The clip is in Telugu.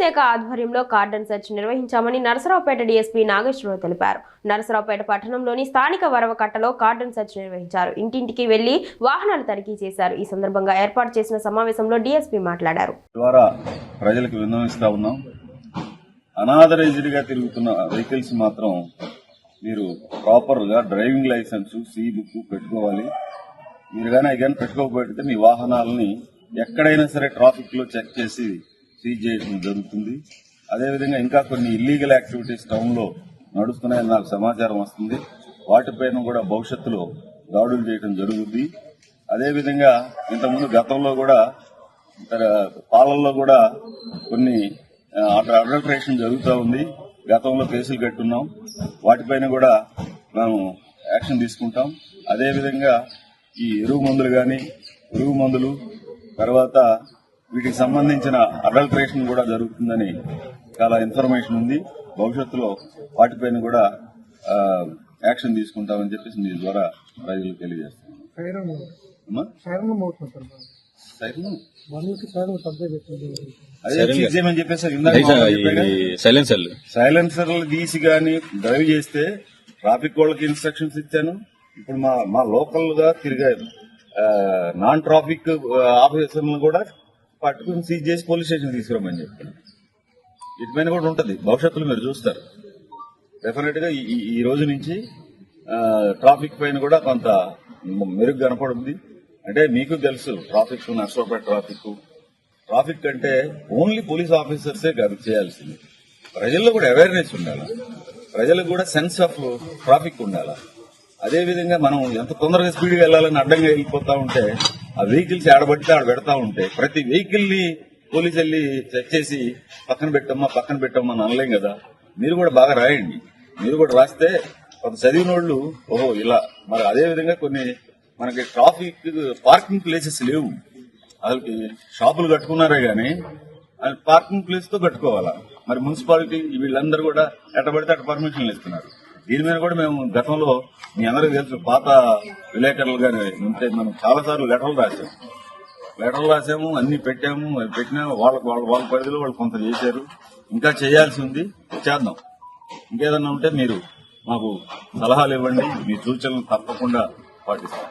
శాఖ ఆధ్వర్యంలో కార్డన్ సెర్చ్ నిర్వహించామని నరసరావుపేట డీఎస్పీ నాగేశ్వరరావు తెలిపారు. నరసరావుపేట పట్టణంలోని స్థానిక వరవకట్టలో కార్డన్ సెర్చ్ నిర్వహించారు. ఇంటింటికి వెళ్ళి వాహనాలు తనిఖీ చేశారు. ఈ సందర్భంగా ఏర్పాటు చేసిన సమావేశంలో డీఎస్పీ మాట్లాడారు. ద్వారా ప్రజలకు విన్నవిస్తా ఉన్నాం. అనాథరైజ్డ్గా తిరుగుతున్న వెహికల్స్ మాత్రం మీరు ప్రాపర్గా డ్రైవింగ్ లైసెన్స్ సి బుక్ పెట్టుకోవాలి. మీరు కానీ కానీ పెట్టుకోకపోతే మీ వాహనాలని ఎక్కడైనా సరే ట్రాఫిక్లో చెక్ చేసి సీజ్ చేయడం జరుగుతుంది. అదేవిధంగా ఇంకా కొన్ని ఇల్లీగల్ యాక్టివిటీస్ టౌన్లో నడుస్తున్నాయని నాకు సమాచారం వస్తుంది. వాటిపైన కూడా భవిష్యత్తులో దాడులు చేయడం జరుగుతుంది అదేవిధంగా ఇంతకుముందు గతంలో కూడా పాలల్లో కూడా కొన్ని అడల్టరేషన్ జరుగుతూ ఉంది. గతంలో కేసులు కట్టున్నాం. వాటిపైన కూడా మేము యాక్షన్ తీసుకుంటాం. అదేవిధంగా ఈ ఎరువు మందులు కానీ పురుగు మందులు తర్వాత వీటికి సంబంధించిన అడల్ట్రేషన్ కూడా జరుగుతుందని చాలా ఇన్ఫర్మేషన్ ఉంది. భవిష్యత్తులో వాటిపైన కూడా ఆ, యాక్షన్ తీసుకుంటామని చెప్పేసి మీ ద్వారా ప్రజలకు తెలియజేస్తాను. సైలెన్సర్లు సైలెన్సర్లు తీసి గాని డ్రైవ్ చేస్తే ట్రాఫిక్ వాళ్ళకి ఇన్స్ట్రక్షన్స్ ఇచ్చాను. ఇప్పుడు మా మా లోకల్గా తిరిగే నాన్ ట్రాఫిక్ ఆఫీసర్లను కూడా పట్టుకుని సీజ్ చేసి పోలీస్ స్టేషన్ తీసుకురమ్మని చెప్పాను పైన కూడా ఉంటుంది. భవిష్యత్తులో మీరు చూస్తారు. డెఫినెట్గా ఈ- ఈ- రోజు నుంచి ట్రాఫిక్ పైన కూడా కొంత మెరుగు కనపడుంది. అంటే మీకు తెలుసు ట్రాఫిక్ నర్సోపేట ట్రాఫిక్ ట్రాఫిక్ అంటే ఓన్లీ పోలీస్ ఆఫీసర్సే కాదు చేయాల్సింది. ప్రజల్లో కూడా అవేర్నెస్ ఉండాలి. ప్రజలకు కూడా సెన్స్ ఆఫ్ ట్రాఫిక్ ఉండాలి. అదేవిధంగా మనం ఎంత తొందరగా స్పీడ్గా వెళ్ళాలని అడ్డంగా వెళ్ళిపోతా ఉంటే ఆ వెహికల్స్ ఆడబడితే ఆడ పెడతా ఉంటే ప్రతి వెహికల్ని పోలీసు వెళ్ళి చెక్ చేసి పక్కన పెట్టమ్మా పక్కన పెట్టమ్మా అని అనలేం కదా. మీరు కూడా బాగా రాయండి. మీరు కూడా రాస్తే కొంత చదివిన వాళ్ళు ఓహో ఇలా. మరి అదే విధంగా కొన్ని మనకి ట్రాఫిక్ పార్కింగ్ ప్లేసెస్ లేవు. అసలు షాపులు కట్టుకున్నారే గానీ అది పార్కింగ్ ప్లేస్తో కట్టుకోవాలా. మరి మున్సిపాలిటీ వీళ్ళందరూ కూడా ఎట్టబడితే అటు పర్మిషన్లు ఇస్తున్నారు. దీని మీద కూడా మేము గతంలో మీ అందరికీ తెలుసు పాత విలేకరులు కానీ ఉంటే మనం చాలా సార్లు లెటర్లు రాసాం లెటర్లు రాసాము అన్ని పెట్టాము అవి పెట్టినా వాళ్ళకి వాళ్ళ వాళ్ళ పరిధిలో వాళ్ళు కొంత చేశారు. ఇంకా చేయాల్సి ఉంది చేద్దాం. ఇంకేదన్నా ఉంటే మీరు మాకు సలహాలు ఇవ్వండి మీ సూచనలు తప్పకుండా పాటిస్తాం.